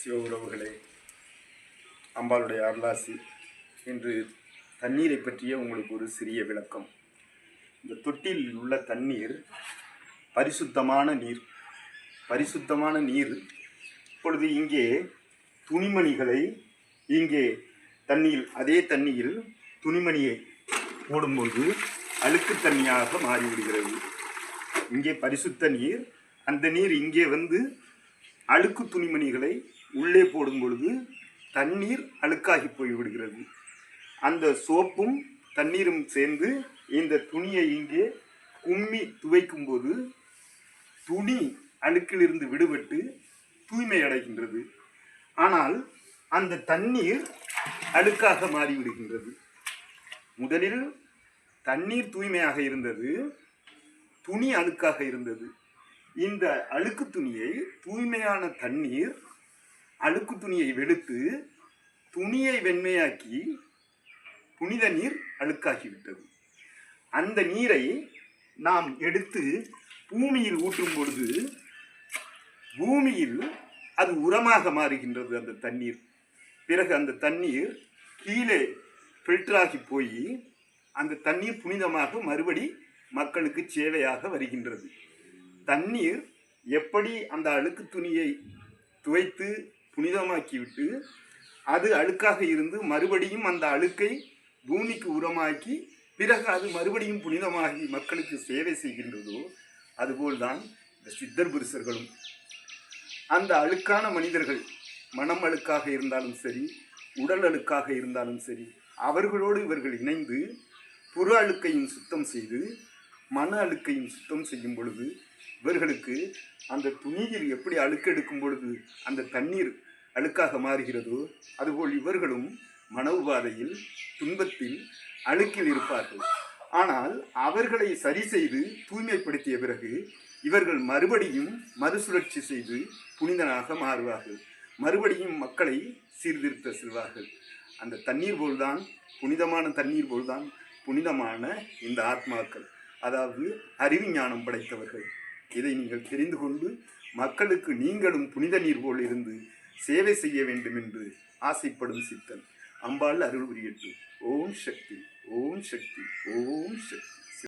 சிவ உறவுகளே அம்பாளுடைய அருளாசி இன்று தண்ணீரை பற்றிய உங்களுக்கு ஒரு சிறிய விளக்கம். இந்த தொட்டில் உள்ள தண்ணீர் பரிசுத்தமான நீர். பரிசுத்தமான நீர். இப்பொழுது இங்கே துணிமணிகளை இங்கே தண்ணியில் அதே தண்ணியில் துணிமணியை போடும்போது அழுக்கு தண்ணியாக மாறிவிடுகிறது. இங்கே பரிசுத்த நீர். அந்த நீர் இங்கே வந்து அழுக்கு துணிமணிகளை உள்ளே போடும் பொழுது தண்ணீர் அழுக்காகி போய்விடுகிறது. அந்த சோப்பும் தண்ணீரும் சேர்ந்து இந்த துணியை இங்கே கும்மி துவைக்கும் போது துணி அழுக்கிலிருந்து விடுபட்டு தூய்மை அடைகின்றது. ஆனால் அந்த தண்ணீர் அழுக்காக மாறிவிடுகின்றது. முதலில் தண்ணீர் தூய்மையாக இருந்தது துணி அழுக்காக இருந்தது. இந்த அழுக்கு துணியை தூய்மையான தண்ணீர் அழுக்கு துணியை வெளுத்து துணியை வெண்மையாக்கி புனித நீர் அழுக்காகிவிட்டது. அந்த நீரை நாம் எடுத்து பூமியில் ஊற்றும் பொழுது பூமியில் அது உரமாக மாறுகின்றது அந்த தண்ணீர். பிறகு அந்த தண்ணீர் கீழே ஃபில்டராகி போய் அந்த தண்ணீர் புனிதமாக மறுபடி மக்களுக்கு சேவையாக வருகின்றது. தண்ணீர் எப்படி அந்த அழுக்கு துணியை துவைத்து புனிதமாக்கிவிட்டு அது அழுக்காக இருந்து மறுபடியும் அந்த அழுக்கை பூமிக்கு உரமாக்கி பிறகு அது மறுபடியும் புனிதமாகி மக்களுக்கு சேவை செய்கின்றதோ அதுபோல்தான் இந்த சித்தர் புருஷர்களும். அந்த அழுக்கான மனிதர்கள் மனம் அழுக்காக இருந்தாலும் சரி உடல் அழுக்காக இருந்தாலும் சரி அவர்களோடு இவர்கள் இணைந்து புற அழுக்கையும் சுத்தம் செய்து மன அழுக்கையும் சுத்தம் செய்யும் பொழுது இவர்களுக்கு அந்த துணியில் எப்படி அழுக்கெடுக்கும் பொழுது அந்த தண்ணீர் அழுக்காக மாறுகிறதோ அதுபோல் இவர்களும் மன உபாதையில் துன்பத்தில் அழுக்கில் இருப்பார்கள். ஆனால் அவர்களை சரி செய்து தூய்மைப்படுத்திய பிறகு இவர்கள் மறுபடியும் மறுசுழற்சி செய்து புனிதனாக மாறுவார்கள். மறுபடியும் மக்களை சீர்திருத்த செல்வார்கள். அந்த தண்ணீர் போல்தான் புனிதமான தண்ணீர் போல்தான் புனிதமான இந்த ஆத்மாக்கள். அதாவது அறிவிஞானம் படைத்தவர்கள். இதை நீங்கள் தெரிந்து கொண்டு மக்களுக்கு நீங்களும் புனித நீர் போல் இருந்து சேவை செய்ய வேண்டும் என்று ஆசைப்படும் சித்தன். அம்பாள் அருள் புரியட்டும் ஓம் சக்தி ஓம் சக்தி ஓம் சக்தி.